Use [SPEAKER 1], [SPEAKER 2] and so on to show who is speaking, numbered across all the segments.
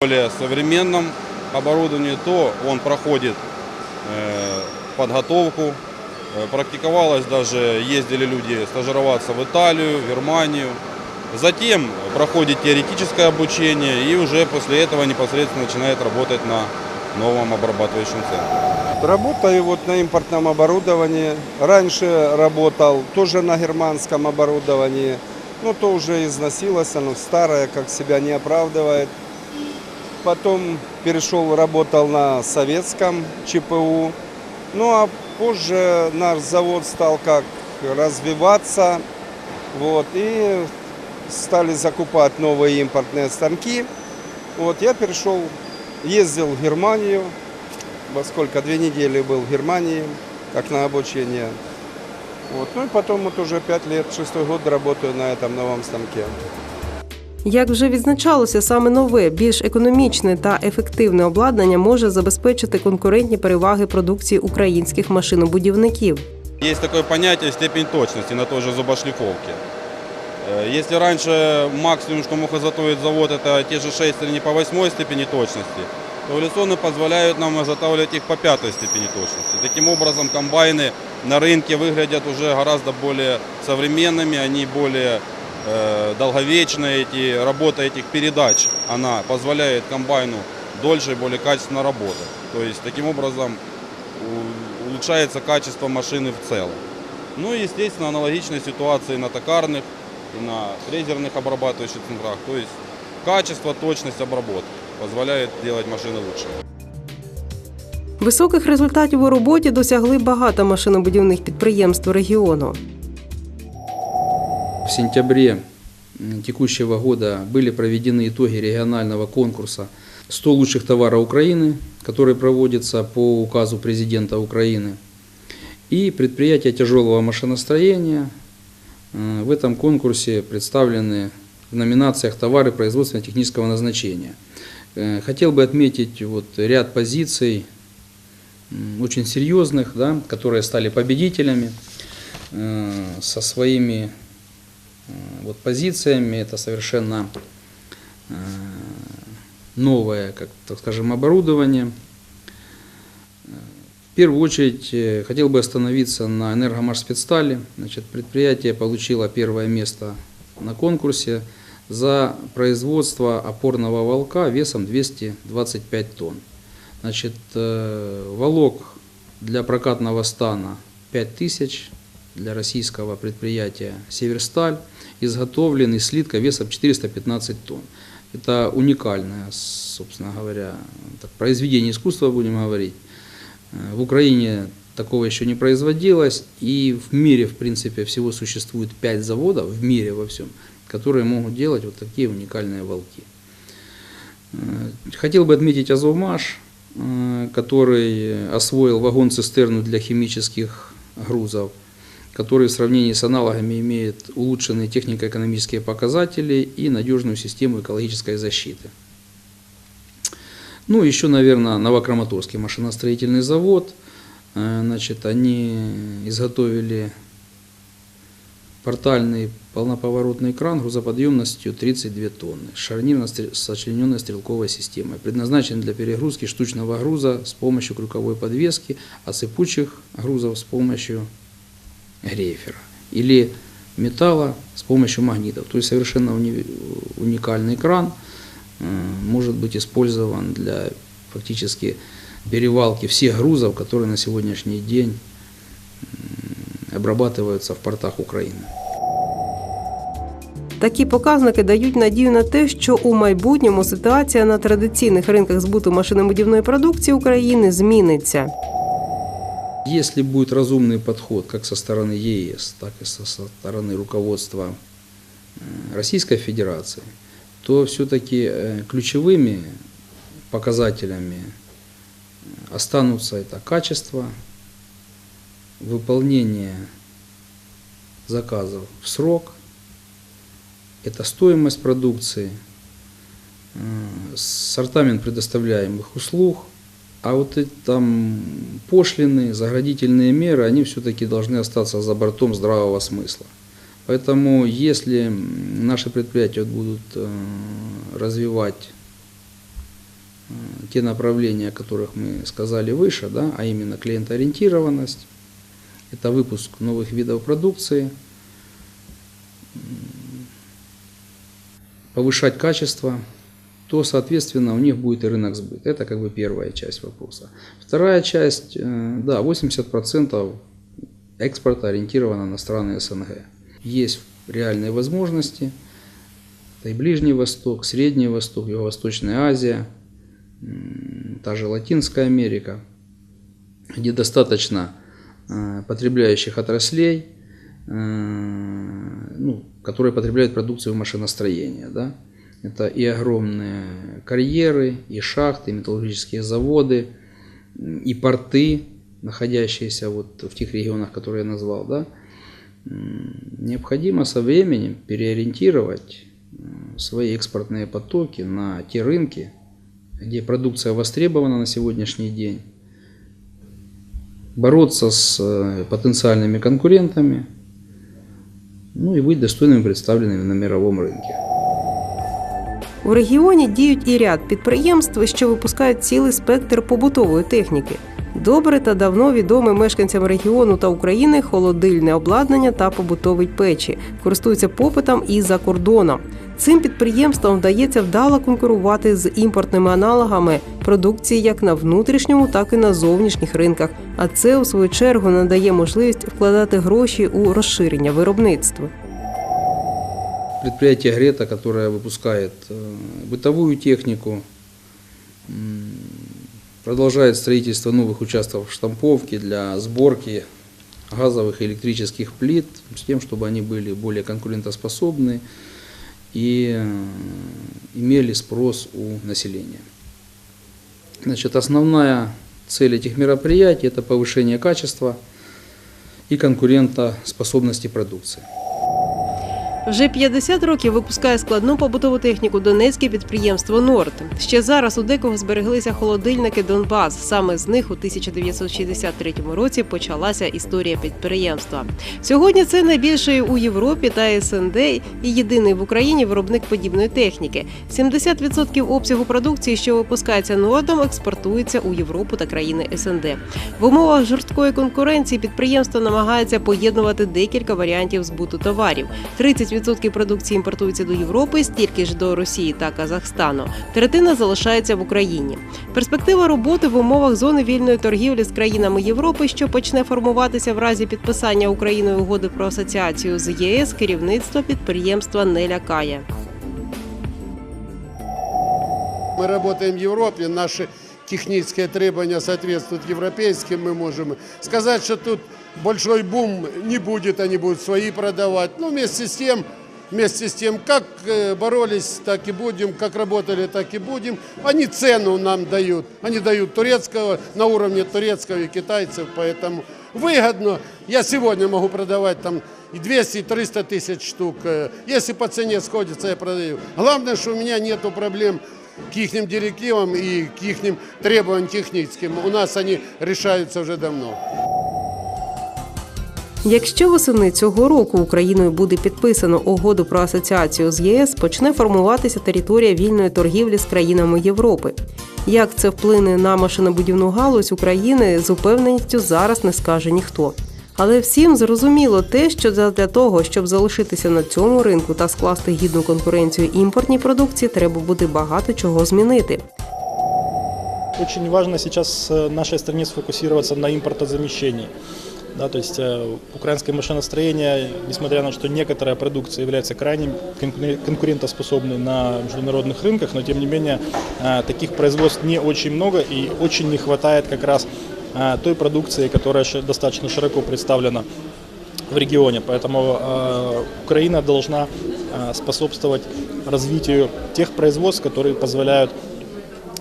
[SPEAKER 1] более современном оборудовании, то он проходит э, подготовку. Э, Практиковалось даже, ездили люди стажироваться в Италию, в Германию. Затем проходит теоретическое обучение и уже после этого непосредственно начинает работать на новом обрабатывающем центре.
[SPEAKER 2] Работаю вот на импортном оборудовании. Раньше работал тоже на германском оборудовании. Но то уже износилось, оно старое, как себя не оправдывает. Потом перешел, работал на советском ЧПУ. Ну а позже наш завод стал как развиваться. Вот, и стали закупать новые импортные станки. Вот, я перешел, ездил в Германию, во сколько, две недели был в Германии, как на обучение. Вот. Ну и потом вот уже пять лет, шестой год работаю на этом новом станке.
[SPEAKER 3] Як вже відзначалося, саме нове, більш економічне та ефективне обладнання може забезпечити конкурентні переваги продукції українських машинобудівників.
[SPEAKER 1] Есть такое понятие степень точности на той же зубошлифовке. Э, Если раньше максимум, что мог изготовить завод, это те же 6 или не по 8 степени точности, то эволюционно позволяют нам изготавливать их по пятой степени точности. Таким образом, комбайны на рынке выглядят уже гораздо более современными, они более э, долговечные. Эти, работа этих передач, она позволяет комбайну дольше и более качественно работать. То есть, таким образом, у- улучшается качество машины в целом. Ну и, естественно, аналогичная ситуация и на токарных, и на фрезерных обрабатывающих центрах. То есть качество, точность обработки позволяет делать машины лучше.
[SPEAKER 3] Високих результатів у роботі досягли багато машинобудівних підприємств регіону.
[SPEAKER 4] В сентябре текущего года были проведены итоги регионального конкурса «100 лучших товаров Украины», который проводится по указу президента Украины. И предприятия тяжелого машиностроения э, в этом конкурсе представлены в номинациях товары производственно-технического назначения. Э, Хотел бы отметить вот ряд позиций очень серьезных, да, которые стали победителями э, со своими вот позициями. Это совершенно э, новое, как так скажем, оборудование. В первую очередь э, хотел бы остановиться на энергомашспецстали. Значит, предприятие получило первое место на конкурсе за производство опорного волка весом 225 тонн. Значит, э, волок для прокатного стана 5000, для российского предприятия «Северсталь», изготовлен из слитка весом 415 тонн. Это уникальное, собственно говоря, произведение искусства, будем говорить. Э, В Украине такого еще не производилось, и в мире, в принципе, всего существует 5 заводов, в мире во всем, которые могут делать вот такие уникальные волки. Э, Хотел бы отметить Азовмаш, э, который освоил вагон-цистерну для химических грузов, который в сравнении с аналогами имеет улучшенные технико-экономические показатели и надежную систему экологической защиты. Ну, еще, наверное, Новокраматорский машиностроительный завод. Э, Значит, они изготовили портальный полноповоротный кран грузоподъемностью 32 тонны с шарнирно-сочлененной стрелковой системой, предназначен для перегрузки штучного груза с помощью крюковой подвески, а сыпучих грузов с помощью грейфера или металла с помощью магнитов. То есть совершенно уни- уникальный кран э, может быть использован для фактически перевалки всех грузов, которые на сегодняшний день м, обрабатываются в портах Украины.
[SPEAKER 3] Такі показники дають надію на те, що у майбутньому ситуація на традиційних ринках збуту машинобудівної продукції України зміниться.
[SPEAKER 4] Если будет разумный подход как со стороны ЕС, так и со стороны руководства э, Российской Федерации, то все-таки э, ключевыми показателями э, останутся это качество, выполнение заказов в срок, это стоимость продукции, сортамент предоставляемых услуг – а вот эти там пошлины, заградительные меры, они все-таки должны остаться за бортом здравого смысла. Поэтому если наши предприятия будут э, развивать те направления, о которых мы сказали выше, да, а именно клиентоориентированность, это выпуск новых видов продукции, повышать качество, то, соответственно, у них будет и рынок сбыта. Это как бы первая часть вопроса. Вторая часть, э, да, 80% экспорта ориентировано на страны СНГ. Есть реальные возможности. Это и Ближний Восток, Средний Восток, Юго-Восточная Азия, та же Латинская Америка, где достаточно э, потребляющих отраслей, э, ну, которые потребляют продукцию машиностроения. Да? Это и огромные карьеры, и шахты, и металлургические заводы, и порты, находящиеся вот в тех регионах, которые я назвал. Да? Необходимо со временем переориентировать м, свои экспортные потоки на те рынки, где продукция востребована на сегодняшний день, бороться с э, потенциальными конкурентами, ну и быть достойными представленными на мировом рынке.
[SPEAKER 3] У регіоні діють і ряд підприємств, що випускають цілий спектр побутової техніки. Добре та давно відоме мешканцям регіону та України холодильне обладнання та побутові печі користуються попитом і за кордоном. Цим підприємствам вдається вдало конкурувати з імпортними аналогами продукції як на внутрішньому, так і на зовнішніх ринках. А це у свою чергу надає можливість вкладати гроші у розширення виробництва.
[SPEAKER 4] Предприятие Грета, которое выпускает э, бытовую технику, продолжает строительство новых участков штамповки для сборки газовых и электрических плит, с тем, чтобы они были более конкурентоспособны и э, имели спрос у населения. Значит, основная цель этих мероприятий – это повышение качества и конкурентоспособности продукции.
[SPEAKER 3] Вже 50 років випускає складну побутову техніку донецьке підприємство Норд. Ще зараз у декого збереглися холодильники Донбас. Саме з них у 1963 році почалася історія підприємства. Сьогодні це найбільший у Європі та СНД і єдиний в Україні виробник подібної техніки. 70% обсягу продукції, що випускається Нордом, експортується у Європу та країни СНД. В умовах жорсткої конкуренції підприємство намагається поєднувати декілька варіантів збуту товарів. 30% продукції імпортується до Європи, стільки ж до Росії та Казахстану. Третина залишається в Україні. Перспектива роботи в умовах зони вільної торгівлі з країнами Європи, що почне формуватися в разі підписання Україною угоди про асоціацію з ЄС, керівництво підприємства не лякає.
[SPEAKER 5] Мы работаем в Европе, наши технические требования соответствуют европейским, мы можем сказать, что тут большой бум не будет, они будут свои продавать. Ну, вместе с тем, вместе с тем, как э, боролись, так и будем, как работали, так и будем. Они цену нам дают, они дают турецкого, на уровне турецкого и китайцев, поэтому выгодно. Я сегодня могу продавать там и 200, и 300 тысяч штук. Э, Если по цене сходится, я продаю. Главное, что у меня нету проблем к их директивам и к их требованиям техническим. У нас они решаются уже давно.
[SPEAKER 3] Якщо восени цього року Україною буде підписано угоду про асоціацію з ЄС, почне формуватися територія вільної торгівлі з країнами Європи. Як це вплине на машинобудівну галузь України, з упевненістю зараз не скаже ніхто. Але всім зрозуміло те, що для того, щоб залишитися на цьому ринку та скласти гідну конкуренцію імпортній продукції, треба буде багато чого змінити.
[SPEAKER 6] Очень важно сейчас э, нашей стране сфокусироваться на импортозамещении. Да, то есть э, украинское машиностроение, несмотря на то, что некоторая продукция является крайне конкурен- конкурентоспособной на международных рынках, но тем не менее э, таких производств не очень много и очень не хватает как раз э, той продукции, которая достаточно широко представлена в регионе. Поэтому э, Украина должна э, способствовать развитию тех производств, которые позволяют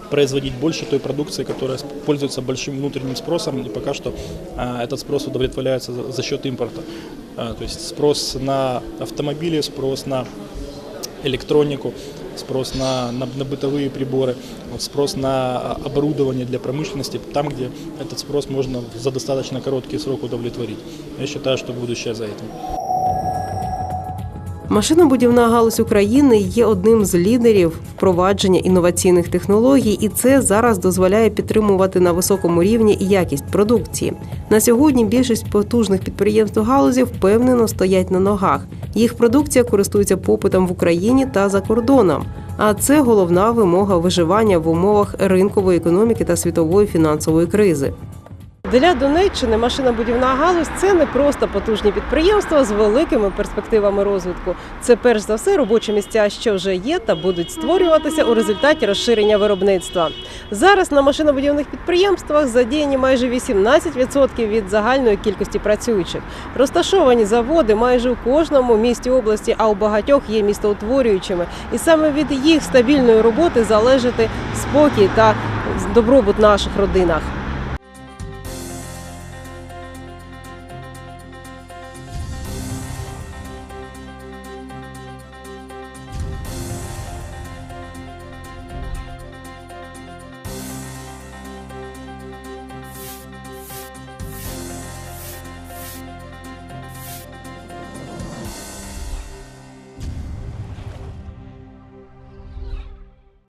[SPEAKER 6] производить больше той продукции, которая пользуется большим внутренним спросом, и пока что а, этот спрос удовлетворяется за, за счет импорта. А, то есть спрос на автомобили, спрос на электронику, спрос на, на, на бытовые приборы, вот спрос на а, оборудование для промышленности, там, где этот спрос можно за достаточно короткий срок удовлетворить. Я считаю, что будущее за этим.
[SPEAKER 3] Машинобудівна галузь України є одним з лідерів впровадження інноваційних технологій, і це зараз дозволяє підтримувати на високому рівні якість продукції. На сьогодні більшість потужних підприємств галузі впевнено стоять на ногах. Їх продукція користується попитом в Україні та за кордоном. А це головна вимога виживання в умовах ринкової економіки та світової фінансової кризи. Для Донеччини машинобудівна галузь це не просто потужні підприємства з великими перспективами розвитку. Це перш за все робочі місця, що вже є та будуть створюватися у результаті розширення виробництва. Зараз на машинобудівних підприємствах задіяні майже 18% від загальної кількості працюючих. Розташовані заводи майже у кожному місті області, а у багатьох є містоутворюючими. І саме від їх стабільної роботи залежить спокій та добробут наших родинах.